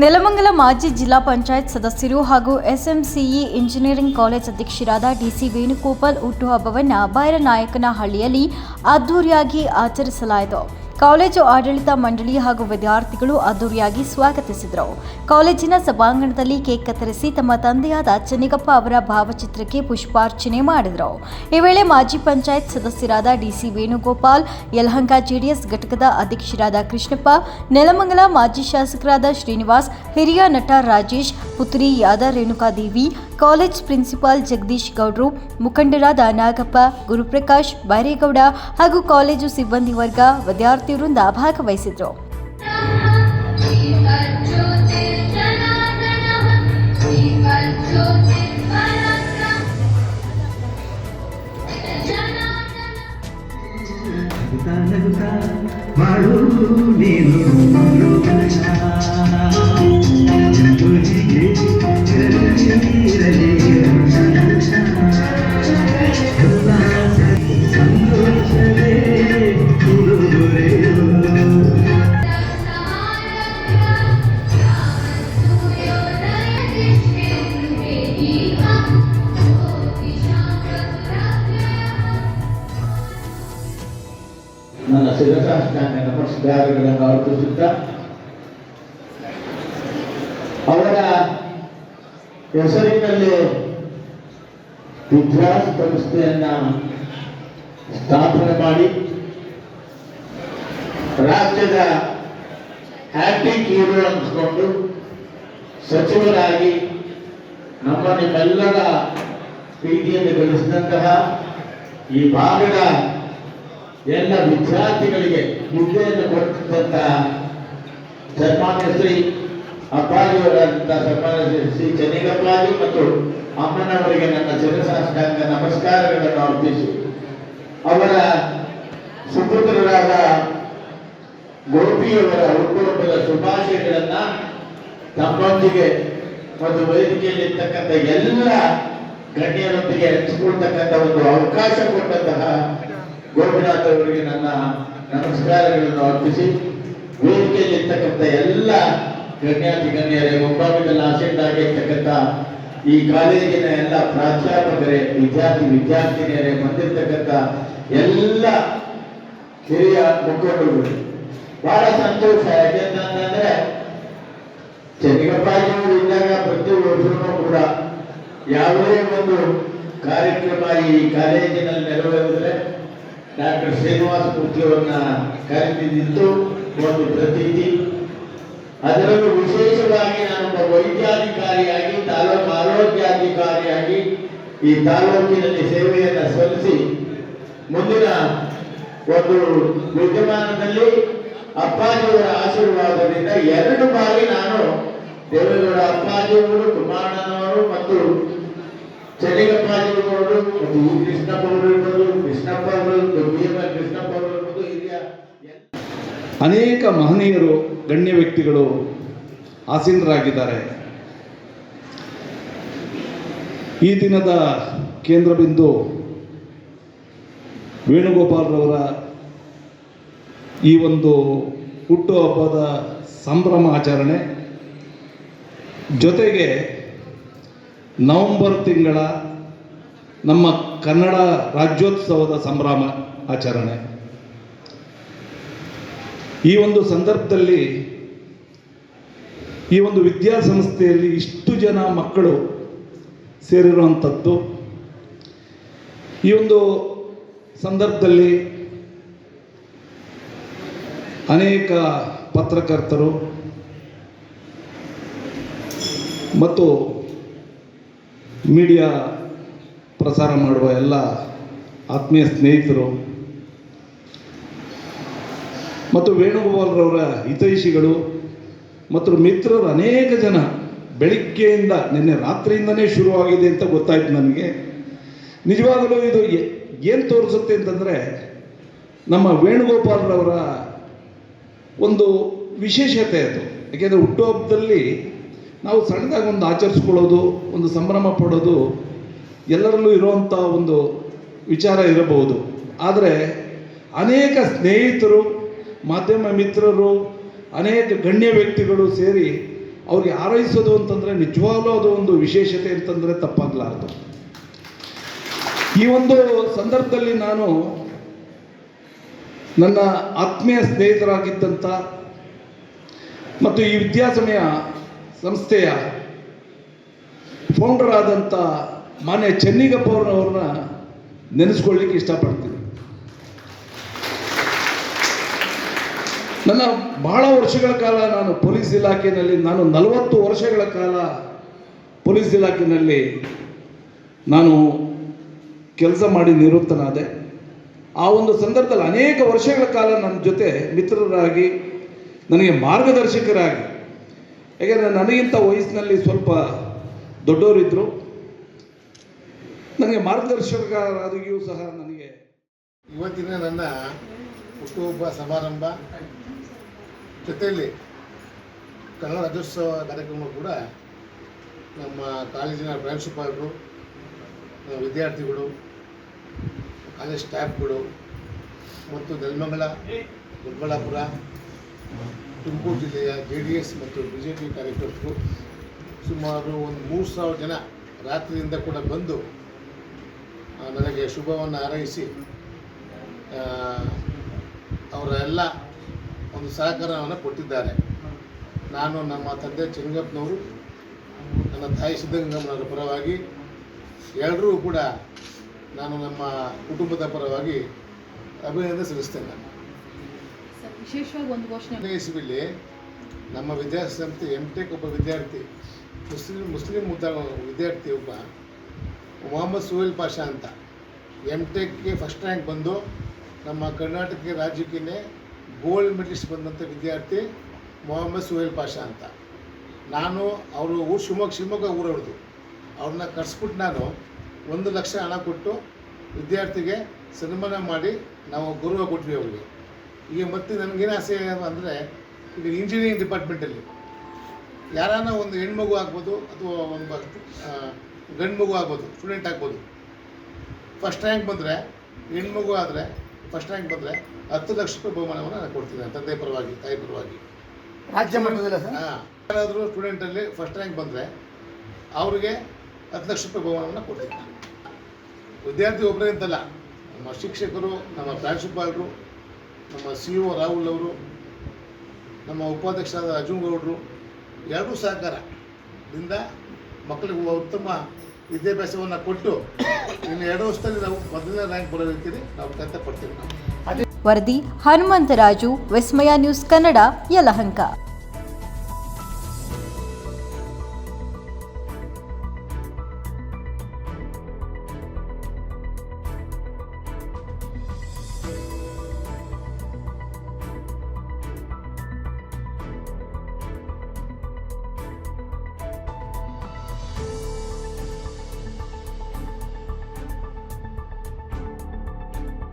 ನೆಲಮಂಗಲ ಮಾಜಿ ಜಿಲ್ಲಾ ಪಂಚಾಯತ್ ಸದಸ್ಯರು ಹಾಗೂ ಎಸ್ಎಂಸಿಇ ಇಂಜಿನಿಯರಿಂಗ್ ಕಾಲೇಜ್ ಅಧ್ಯಕ್ಷರಾದ ಡಿಸಿ ವೇಣುಗೋಪಾಲ್ ಹುಟ್ಟುಹಬ್ಬವನ್ನು ಬೈರನಾಯಕನಹಳ್ಳಿಯಲ್ಲಿ ಅದ್ದೂರಿಯಾಗಿ ಆಚರಿಸಲಾಯಿತು. ಕಾಲೇಜು ಆಡಳಿತ ಮಂಡಳಿ ಹಾಗೂ ವಿದ್ಯಾರ್ಥಿಗಳು ಅದ್ದೂರಿಯಾಗಿ ಸ್ವಾಗತಿಸಿದರು. ಕಾಲೇಜಿನ ಸಭಾಂಗಣದಲ್ಲಿ ಕೇಕ್ ಕತ್ತರಿಸಿ ತಮ್ಮ ತಂದೆಯಾದ ಚನ್ನಿಗಪ್ಪ ಅವರ ಭಾವಚಿತ್ರಕ್ಕೆ ಪುಷ್ಪಾರ್ಚನೆ ಮಾಡಿದರು. ಈ ವೇಳೆ ಮಾಜಿ ಪಂಚಾಯತ್ ಸದಸ್ಯರಾದ ಡಿಸಿ ವೇಣುಗೋಪಾಲ್, ಯಲಹಂಕ ಜೆಡಿಎಸ್ ಘಟಕದ ಅಧ್ಯಕ್ಷರಾದ ಕೃಷ್ಣಪ್ಪ, ನೆಲಮಂಗಲ ಮಾಜಿ ಶಾಸಕರಾದ ಶ್ರೀನಿವಾಸ್, ಹಿರಿಯ ನಟ ರಾಜೇಶ್ ಪುತ್ರಿಯಾದ ರೇಣುಕಾದೇವಿ, ಕಾಲೇಜ್ ಪ್ರಿನ್ಸಿಪಾಲ್ ಜಗದೀಶ್ ಗೌಡ್ರು, ಮುಖಂಡರಾದ ನಾಗಪ್ಪ, ಗುರುಪ್ರಕಾಶ್, ಬೈರೇಗೌಡ ಹಾಗೂ ಕಾಲೇಜು ಸಿಬ್ಬಂದಿ ವರ್ಗ ವಿದ್ಯಾರ್ಥಿ ವೃಂದ ಭಾಗವಹಿಸಿದ್ರು. ನನ್ನ ಶಿರಸಾಷ್ಟಾಂಗ ನಮಸ್ಕಾರಗಳನ್ನು ಅರ್ಪಿಸುತ್ತಾ ಅವರ ಹೆಸರಿನಲ್ಲಿ ವಿದ್ಯಾರ್ಥಿ ಸಂಸ್ಥೆಯನ್ನ ಸ್ಥಾಪನೆ ಮಾಡಿ ರಾಜ್ಯದ ಆಂಟಿಕ್ ಹೀರೋ ಅನ್ಸ್ಕೊಂಡು ಸಚಿವರಾಗಿ ನಮ್ಮ ನಿಮ್ಮೆಲ್ಲರ ಪ್ರೀತಿಯನ್ನು ಗಳಿಸಿದಂತಹ ಈ ಭಾಗದ ಎಲ್ಲ ವಿದ್ಯಾರ್ಥಿಗಳಿಗೆ ವಿದ್ಯೆಯನ್ನು ಕೊಟ್ಟಂತ ಸನ್ಮಾನ್ಯ ಶ್ರೀ ಅಪ್ಪಾಜಿಯವರಂತ ಸನ್ಮಾನ್ಯ ಶ್ರೀ ಚನ್ನಿಗಪ್ಪಾಜಿ ಮತ್ತು ಅಮ್ಮನವರಿಗೆ ನನ್ನ ಚಂದ್ರಶಾಸ್ತ್ರಾಂಗ ನಮಸ್ಕಾರಗಳನ್ನು ಅರ್ಪಿಸಿ. ಅವರ ಸುಪುತ್ರರಾದ ಗೋಪಿಯವರ ಹುಟ್ಟುಹಬ್ಬದ ಶುಭಾಶಯಗಳನ್ನ ತಮ್ಮೊಂದಿಗೆ ಮತ್ತು ವೇದಿಕೆಯಲ್ಲಿರ್ತಕ್ಕಂಥ ಎಲ್ಲ ಗಣ್ಯರೊಂದಿಗೆ ಹಂಚಿಕೊಳ್ತಕ್ಕಂಥ ಒಂದು ಅವಕಾಶ ಕೊಟ್ಟಂತಹ ಗೋಪಿನಾಥ್ ಅವರಿಗೆ ನನ್ನ ನಮಸ್ಕಾರಗಳನ್ನು ಅರ್ಪಿಸಿ, ವೇದಿಕೆಯಲ್ಲಿರ್ತಕ್ಕಂಥ ಎಲ್ಲ ಗಣ್ಯಾತಿ ಗಣ್ಯರೇ ಮುಂಭಾಗದಲ್ಲಿ ಆಗಿರ್ತಕ್ಕಂಥ ಈ ಕಾಲೇಜಿನ ಎಲ್ಲ ಪ್ರಾಧ್ಯಾಪಕರೇ, ವಿದ್ಯಾರ್ಥಿ ವಿದ್ಯಾರ್ಥಿನಿಯರೇ, ಬಂದಿರ್ತಕ್ಕಂಥ ಎಲ್ಲ ಹಿರಿಯ ಮುಖಂಡರು ಬಹಳ ಸಂತೋಷ. ಯಾಕೆಂತಂದ್ರೆ ಚೆನ್ನಿಗಪ್ಪಾಜಿಯವರು ಇದ್ದಾಗ ಪ್ರತಿ ವರ್ಷವೂ ಕೂಡ ಯಾವುದೇ ಒಂದು ಕಾರ್ಯಕ್ರಮ ಈ ಕಾಲೇಜಿನಲ್ಲಿ ನೆರವೇರಿದ್ರೆ ಡಾಕ್ಟರ್ ಶ್ರೀನಿವಾಸ ಮೂರ್ತಿಯವರನ್ನ ಕರೆದಿದ್ದು ಒಂದು ಪ್ರತೀತಿ. ಅದರಲ್ಲೂ ವಿಶೇಷವಾಗಿ ನಾನೊಬ್ಬ ವೈದ್ಯಾಧಿಕಾರಿಯಾಗಿ, ತಾಲೂಕು ಆರೋಗ್ಯಾಧಿಕಾರಿಯಾಗಿ ಈ ತಾಲೂಕಿನಲ್ಲಿ ಸೇವೆಯನ್ನು ಸಲ್ಲಿಸಿ, ಮುಂದಿನ ಒಂದು ವಿದ್ಯಮಾನದಲ್ಲಿ ಅಪ್ಪಾಜಿಯವರ ಆಶೀರ್ವಾದದಿಂದ ಎರಡು ಬಾರಿ ನಾನು ದೇವೇಗೌಡ ಅಪ್ಪಾಜಿಯವರು, ಕುಮಾರಣ್ಣನವರು ಮತ್ತು ಅನೇಕ ಮಹನೀಯರು, ಗಣ್ಯ ವ್ಯಕ್ತಿಗಳು ಆಸೀನರಾಗಿದ್ದಾರೆ. ಈ ದಿನದ ಕೇಂದ್ರ ಬಿಂದು ವೇಣುಗೋಪಾಲ್ರವರ ಈ ಒಂದು ಹುಟ್ಟುಹಬ್ಬದ ಸಂಭ್ರಮ ಆಚರಣೆ ಜೊತೆಗೆ ನವೆಂಬರ್ ತಿಂಗಳ ನಮ್ಮ ಕನ್ನಡ ರಾಜ್ಯೋತ್ಸವದ ಸಂಭ್ರಮ ಆಚರಣೆ. ಈ ಒಂದು ಸಂದರ್ಭದಲ್ಲಿ ಈ ಒಂದು ವಿದ್ಯಾಸಂಸ್ಥೆಯಲ್ಲಿ ಇಷ್ಟು ಜನ ಮಕ್ಕಳು ಸೇರಿರುವಂಥದ್ದು. ಈ ಒಂದು ಸಂದರ್ಭದಲ್ಲಿ ಅನೇಕ ಪತ್ರಕರ್ತರು ಮತ್ತು ಮೀಡಿಯಾ ಪ್ರಸಾರ ಮಾಡುವ ಎಲ್ಲ ಆತ್ಮೀಯ ಸ್ನೇಹಿತರು ಮತ್ತು ವೇಣುಗೋಪಾಲ್ರವರ ಹಿತೈಷಿಗಳು ಮತ್ತು ಮಿತ್ರರು ಅನೇಕ ಜನ ಬೆಳಿಗ್ಗೆಯಿಂದ ನಿನ್ನೆ ರಾತ್ರಿಯಿಂದನೇ ಶುರುವಾಗಿದೆ ಅಂತ ಗೊತ್ತಾಯ್ತು ನನಗೆ. ನಿಜವಾಗಲೂ ಇದು ಏನು ತೋರಿಸುತ್ತೆ ಅಂತಂದರೆ ನಮ್ಮ ವೇಣುಗೋಪಾಲ್ರವರ ಒಂದು ವಿಶೇಷತೆ ಅದು. ಯಾಕೆಂದರೆ ಹುಟ್ಟುಹಬ್ಬದಲ್ಲಿ ನಾವು ಸಣ್ಣದಾಗಿ ಒಂದು ಆಚರಿಸ್ಕೊಳ್ಳೋದು, ಒಂದು ಸಂಭ್ರಮ ಪಡೋದು, ಎಲ್ಲರಲ್ಲೂ ಇರುವಂಥ ಒಂದು ವಿಚಾರ ಇರಬಹುದು. ಆದರೆ ಅನೇಕ ಸ್ನೇಹಿತರು, ಮಾಧ್ಯಮ ಮಿತ್ರರು, ಅನೇಕ ಗಣ್ಯ ವ್ಯಕ್ತಿಗಳು ಸೇರಿ ಅವ್ರಿಗೆ ಹಾರೈಸೋದು ಅಂತಂದರೆ ನಿಜವಾಗ್ಲೂ ಅದು ಒಂದು ವಿಶೇಷತೆ ಅಂತಂದರೆ ತಪ್ಪಾಗಲಾರದು. ಈ ಒಂದು ಸಂದರ್ಭದಲ್ಲಿ ನಾನು ನನ್ನ ಆತ್ಮೀಯ ಸ್ನೇಹಿತರಾಗಿದ್ದಂಥ ಮತ್ತು ಈ ವಿದ್ಯಾಸಮಯ ಸಂಸ್ಥೆಯ ಫೌಂಡರ್ ಆದಂಥ ಮಾನ್ಯ ಚೆನ್ನಿಗಪ್ಪ ಅವ್ರನ್ನವ್ರನ್ನ ನೆನೆಸ್ಕೊಳ್ಳಿಕ್ಕೆ ಇಷ್ಟಪಡ್ತೀನಿ. ನನ್ನ ಬಹಳ ವರ್ಷಗಳ ಕಾಲ ನಾನು ಪೊಲೀಸ್ ಇಲಾಖೆಯಲ್ಲಿ, ನಾನು ನಲವತ್ತು ವರ್ಷಗಳ ಕಾಲ ಪೊಲೀಸ್ ಇಲಾಖೆಯಲ್ಲಿ ನಾನು ಕೆಲಸ ಮಾಡಿ ನಿವೃತ್ತನಾದೆ. ಆ ಒಂದು ಸಂದರ್ಭದಲ್ಲಿ ಅನೇಕ ವರ್ಷಗಳ ಕಾಲ ನನ್ನ ಜೊತೆ ಮಿತ್ರರಾಗಿ, ನನಗೆ ಮಾರ್ಗದರ್ಶಕರಾಗಿ ಯಾಕೆಂದರೆ ನನಗಿಂತ ವಯಸ್ಸಿನಲ್ಲಿ ಸ್ವಲ್ಪ ದೊಡ್ಡವರಿದ್ದರು ನನಗೆ ಮಾರ್ಗದರ್ಶಕರಾಗಿಯೂ ಸಹ ನನಗೆ ಇವತ್ತಿನ ನನ್ನ ಹುಟ್ಟುಹಬ್ಬ ಸಮಾರಂಭ. ಜೊತೆಯಲ್ಲಿ ಕನ್ನಡ ರಾಜ್ಯೋತ್ಸವ ಕಾರ್ಯಕ್ರಮ ಕೂಡ ನಮ್ಮ ಕಾಲೇಜಿನ ಪ್ರಾಂಶುಪಾಲರು ವಿದ್ಯಾರ್ಥಿಗಳು, ಕಾಲೇಜ್ ಸ್ಟಾಫ್ಗಳು ಮತ್ತು ನೆಲಮಂಗಲ, ದೊಡ್ಡಬಳ್ಳಾಪುರ ತುಮಕೂರು ಜಿಲ್ಲೆಯ ಜೆ ಡಿ ಎಸ್ ಮತ್ತು ಬಿ ಜೆ ಪಿ ಕಾರ್ಯಕರ್ತರು ಸುಮಾರು ಒಂದು ಮೂರು ಸಾವಿರ ಜನ ರಾತ್ರಿಯಿಂದ ಕೂಡ ಬಂದು ನನಗೆ ಶುಭವನ್ನು ಹಾರೈಸಿ ಅವರ ಎಲ್ಲ ಒಂದು ಸಹಕಾರವನ್ನು ಕೊಟ್ಟಿದ್ದಾರೆ. ನಾನು ನಮ್ಮ ತಂದೆ ಚಂಗಪ್ಪನವರು ನನ್ನ ತಾಯಿ ಸಿದ್ಧಗಂಗಮ್ಮನವರ ಪರವಾಗಿ ಎಲ್ಲರೂ ಕೂಡ ನಾನು ನಮ್ಮ ಕುಟುಂಬದ ಪರವಾಗಿ ಅಭಿನಂದನೆ ಸಲ್ಲಿಸ್ತೇನೆ. ವಿಶೇಷವಾಗಿ ಒಂದು ಘೋಷಣೆ ಇಸ್ವಿಲಿ ನಮ್ಮ ವಿದ್ಯಾಸಂಸ್ಥೆ ಎಂ ಟೆಕ್ ಒಬ್ಬ ವಿದ್ಯಾರ್ಥಿ, ಮುಸ್ಲಿಂ ಮುಸ್ಲಿಂ ಮುದ್ದ ವಿದ್ಯಾರ್ಥಿ ಒಬ್ಬ, ಮೊಹಮ್ಮದ್ ಸುಹೇಲ್ ಪಾಷಾ ಅಂತ. ಎಂ ಟೆಕ್ಗೆ ಫಸ್ಟ್ ರ್ಯಾಂಕ್ ಬಂದು ನಮ್ಮ ಕರ್ನಾಟಕ ರಾಜ್ಯಕ್ಕೆ ಗೋಲ್ಡ್ ಮೆಡಲಿಸ್ಟ್ ಬಂದಂಥ ವಿದ್ಯಾರ್ಥಿ ಮೊಹಮ್ಮದ್ ಸುಹೇಲ್ ಪಾಷಾ ಅಂತ. ನಾನು ಅವರು ಊರು ಶಿವಮೊಗ್ಗ ಶಿವಮೊಗ್ಗ ಊರವ್ರದ್ದು. ಅವ್ರನ್ನ ಕರ್ಸ್ಬಿಟ್ಟು ನಾನು ಒಂದು ಲಕ್ಷ ಹಣ ಕೊಟ್ಟು ವಿದ್ಯಾರ್ಥಿಗೆ ಸನ್ಮಾನ ಮಾಡಿ ನಾವು ಗೌರವ ಕೊಟ್ವಿ ಅವ್ರಿಗೆ. ಈಗ ಮತ್ತೆ ನನಗೇನು ಆಸೆ ಅಂದರೆ ಈಗ ಇಂಜಿನಿಯರಿಂಗ್ ಡಿಪಾರ್ಟ್ಮೆಂಟಲ್ಲಿ ಯಾರಾನ ಒಂದು ಹೆಣ್ಮಗು ಆಗ್ಬೋದು ಅಥವಾ ಒಂದು ಗಂಡು ಮಗು ಆಗ್ಬೋದು ಸ್ಟೂಡೆಂಟ್ ಆಗ್ಬೋದು. ಫಸ್ಟ್ ರ್ಯಾಂಕ್ ಬಂದರೆ ಹೆಣ್ಮಗು ಆದರೆ ಫಸ್ಟ್ ರ್ಯಾಂಕ್ ಬಂದರೆ ಹತ್ತು ಲಕ್ಷ ರೂಪಾಯಿ ಬಹುಮಾನವನ್ನು ನಾನು ಕೊಡ್ತೀನಿ ತಂದೆ ಪರವಾಗಿ ತಾಯಿ ಪರವಾಗಿ. ರಾಜ್ಯ ಮಟ್ಟದಲ್ಲ ಸರ್? ಹಾಂ ಯಾರಾದರೂ ಸ್ಟೂಡೆಂಟಲ್ಲಿ ಫಸ್ಟ್ ರ್ಯಾಂಕ್ ಬಂದರೆ ಅವ್ರಿಗೆ ಹತ್ತು ಲಕ್ಷ ರೂಪಾಯಿ ಬಹುಮಾನವನ್ನು ಕೊಡ್ತೀನಿ ವಿದ್ಯಾರ್ಥಿ ಒಬ್ಬರೇ ಅಂತಲ್ಲ ನಮ್ಮ ಶಿಕ್ಷಕರು ನಮ್ಮ ಪ್ರಾಂಶುಪಾಲರು ನಮ್ಮ ಸಿ ಒ ರಾಹುಲ್ ಅವರು, ನಮ್ಮ ಉಪಾಧ್ಯಕ್ಷರಾದ ಗೌಡರು ಎರಡೂ ಸಹಕಾರದಿಂದ ಮಕ್ಕಳಿಗೆ ಉತ್ತಮ ವಿದ್ಯಾಭ್ಯಾಸವನ್ನು ಕೊಟ್ಟು ಇನ್ನು ಎರಡು ವರ್ಷದಲ್ಲಿ ನಾವು ಮೊದಲನೇ ರ್ಯಾಂಕ್ ಬರೋ ರೀತಿಯಲ್ಲಿ ನಾವು ಕಂತ ಪಡ್ತೀವಿ ನಾವು ವರದಿ ಹನುಮಂತರಾಜು, ವಿಸ್ಮಯ ನ್ಯೂಸ್ ಕನ್ನಡ, ಯಲಹಂಕ.